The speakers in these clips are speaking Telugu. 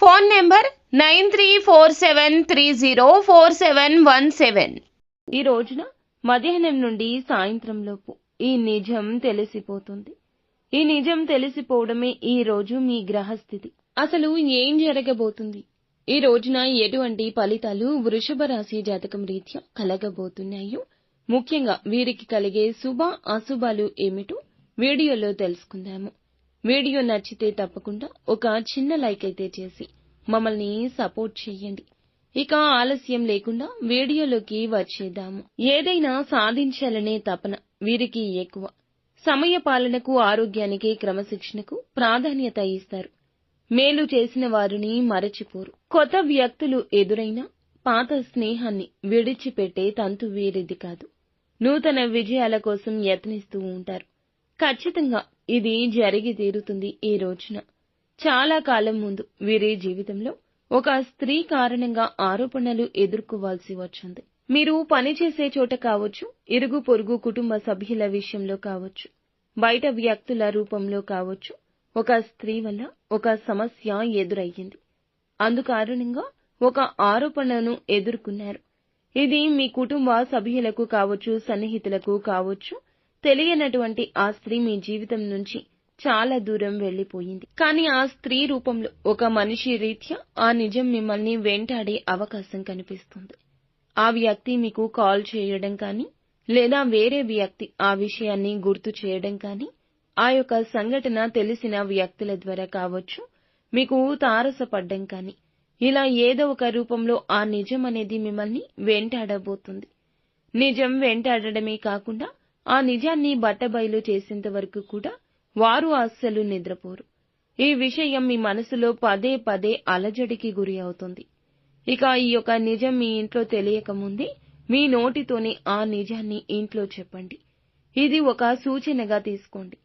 Phone number nine three four seven three zero four seven one seven. ఈ రోజున మధ్యాహ్నం నుండి సాయంత్రం లోపు ఈ నిజం తెలిసిపోతుంది. ఈ నిజం తెలిసిపోవడమే ఈ రోజు మీ గ్రహస్థితి. అసలు ఏం జరగబోతుంది? ఈ రోజున ఎటువంటి ఫలితాలు వృషభ రాశి జాతకం రీత్యా కలగబోతున్నాయో? ముఖ్యంగా వీరికి కలిగే శుభ అశుభాలు ఏమిటో వీడియోలో తెలుసుకుందాము. వీడియో నచ్చితే తప్పకుండా ఒక చిన్న లైక్ అయితే చేసి మమ్మల్ని సపోర్ట్ చేయండి. ఇక ఆలస్యం లేకుండా వీడియోలోకి వచ్చేద్దాము. ఏదైనా సాధించాలనే తపన వీరికి ఎక్కువ. సమయ పాలనకు ఆరోగ్యానికి క్రమశిక్షణకు ప్రాధాన్యత ఇస్తారు. మేలు చేసిన వారిని మరచిపోరు. కొత్త వ్యక్తులు ఎదురైనా పాత స్నేహాన్ని విడిచిపెట్టే తంతు వీరిది కాదు. నూతన విజయాల కోసం యత్నిస్తూ ఉంటారు. ఖచ్చితంగా ఇది జరిగి తీరుతుంది ఈ రోజున. చాలా కాలం ముందు వీరి జీవితంలో ఒక స్త్రీ కారణంగా ఆరోపణలు ఎదుర్కోవాల్సి వచ్చింది. మీరు పనిచేసే చోట కావచ్చు ఇరుగు పొరుగు కుటుంబ సభ్యుల విషయంలో కావచ్చు బయట వ్యక్తుల రూపంలో కావచ్చు ఒక స్త్రీ వల్ల ఒక సమస్య ఎదురయ్యింది. అందుకారణంగా ఒక ఆరోపణను ఎదుర్కొన్నారు. ఇది మీ కుటుంబ సభ్యులకు కావచ్చు సన్నిహితులకు కావచ్చు తెలియనటువంటి ఆ స్త్రీ మీ జీవితం నుంచి చాలా దూరం వెళ్ళిపోయింది కానీ ఆ స్త్రీ రూపంలో ఒక మనిషి రీత్యా ఆ నిజం మిమ్మల్ని వెంటాడే అవకాశం కనిపిస్తుంది. ఆ వ్యక్తి మీకు కాల్ చేయడం కానీ లేదా వేరే వ్యక్తి ఆ విషయాన్ని గుర్తు చేయడం కానీ ఆ యొక్క సంఘటన తెలిసిన వ్యక్తుల ద్వారా కావచ్చు మీకు తారసపడ్డం కానీ ఇలా ఏదో ఒక రూపంలో ఆ నిజం అనేది మిమ్మల్ని వెంటాడబోతుంది. నిజం వెంటాడడమే కాకుండా ఆ నిజాన్ని బట్టబయలు చేసేంతవరకు కూడా వారు అస్సలు నిద్రపోరు. ఈ విషయం మీ మనసులో పదే పదే అలజడికి గురి అవుతుంది. ఇక ఈ యొక్క నిజం మీ ఇంట్లో తెలియకముందే మీ నోటితోనే ఆ నిజాన్ని ఇంట్లో చెప్పండి. ఇది ఒక సూచనగా తీసుకోండి.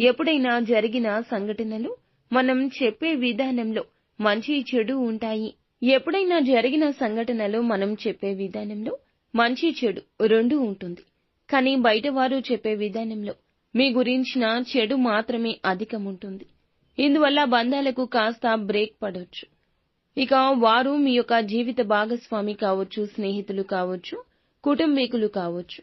ఎప్పుడైనా జరిగిన సంఘటనలు మనం చెప్పే విధానంలో మంచి చెడు ఉంటాయి. ఎప్పుడైనా జరిగిన సంఘటనలు మనం చెప్పే విధానంలో మంచి చెడు రెండు ఉంటుంది. కానీ బయటవారు చెప్పే విధానంలో మీ గురించిన చెడు మాత్రమే అధికముంటుంది. ఇందువల్ల బంధాలకు కాస్త బ్రేక్ పడొచ్చు. ఇక వారు మీ యొక్క జీవిత భాగస్వామి కావచ్చు స్నేహితులు కావచ్చు కుటుంబీకులు కావచ్చు.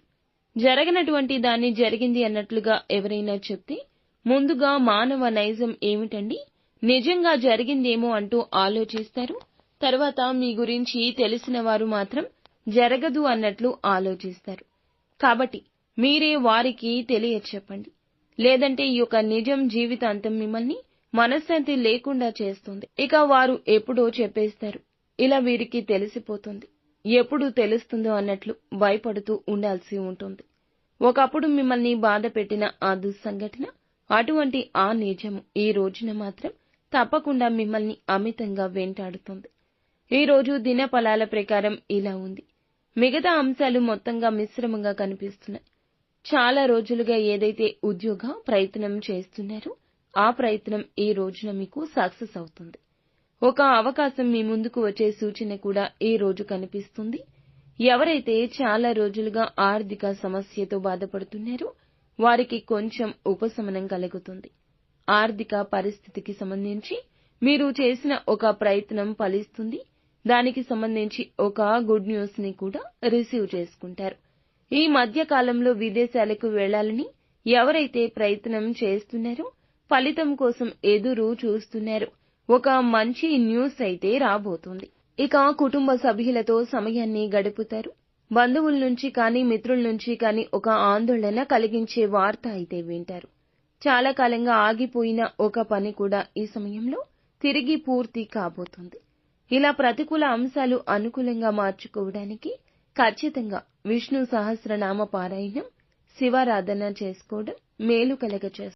జరగనటువంటి దాన్ని జరిగింది అన్నట్లుగా ఎవరైనా చెప్తే ముందుగా మానవ నైజం ఏమిటండి? నిజంగా జరిగిందేమో అంటూ ఆలోచిస్తారు. తర్వాత మీ గురించి తెలిసిన వారు మాత్రం జరగదు అన్నట్లు ఆలోచిస్తారు. కాబట్టి మీరే వారికి తెలియచెప్పండి. లేదంటే ఈ యొక్క నిజం జీవితాంతం మిమ్మల్ని మనశ్శాంతి లేకుండా చేస్తుంది. ఇక వారు ఎప్పుడో చెప్పేస్తారు. ఇలా వీరికి తెలిసిపోతుంది. ఎప్పుడు తెలుస్తుందో అన్నట్లు భయపడుతూ ఉండాల్సి ఉంటుంది. ఒకప్పుడు మిమ్మల్ని బాధ పెట్టిన ఆ దుస్సంఘటన అటువంటి ఆ నిజము ఈ రోజున మాత్రం తప్పకుండా మిమ్మల్ని అమితంగా వెంటాడుతుంది. ఈ రోజు దినఫలాల ప్రకారం ఇలా ఉంది. మిగతా అంశాలు మొత్తంగా మిశ్రమంగా కనిపిస్తున్నాయి. చాలా రోజులుగా ఏదైతే ఉద్యోగ ప్రయత్నం చేస్తున్నారో ఆ ప్రయత్నం ఈ రోజున మీకు సక్సెస్ అవుతుంది. ఒక అవకాశం మీ ముందుకు వచ్చే సూచన కూడా ఈ రోజు కనిపిస్తుంది. ఎవరైతే చాలా రోజులుగా ఆర్థిక సమస్యతో బాధపడుతున్నారో వారికి కొంచెం ఉపశమనం కలుగుతుంది. ఆర్థిక పరిస్థితికి సంబంధించి మీరు చేసిన ఒక ప్రయత్నం ఫలిస్తుంది. దానికి సంబంధించి ఒక గుడ్ న్యూస్ని కూడా రిసీవ్ చేసుకుంటారు. ఈ మధ్య కాలంలో విదేశాలకు వెళ్ళాలని ఎవరైతే ప్రయత్నం చేస్తున్నారో ఫలితం కోసం ఎదురు చూస్తున్నారు. ఒక మంచి న్యూస్ అయితే రాబోతుంది. ఇక కుటుంబ సభ్యులతో సమయాన్ని గడుపుతారు. బంధువుల నుంచి కానీ మిత్రుల నుంచి కానీ ఒక ఆందోళన కలిగించే వార్త అయితే వింటారు. చాలా కాలంగా ఆగిపోయిన ఒక పని కూడా ఈ సమయంలో తిరిగి పూర్తి కాబోతుంది. ఇలా ప్రతికూల అంశాలు అనుకూలంగా మార్చుకోవడానికి ఖచ్చితంగా విష్ణు సహస్రనామ పారాయణం శివారాధన చేసుకోవడం మేలు కలగచేస్తుంది.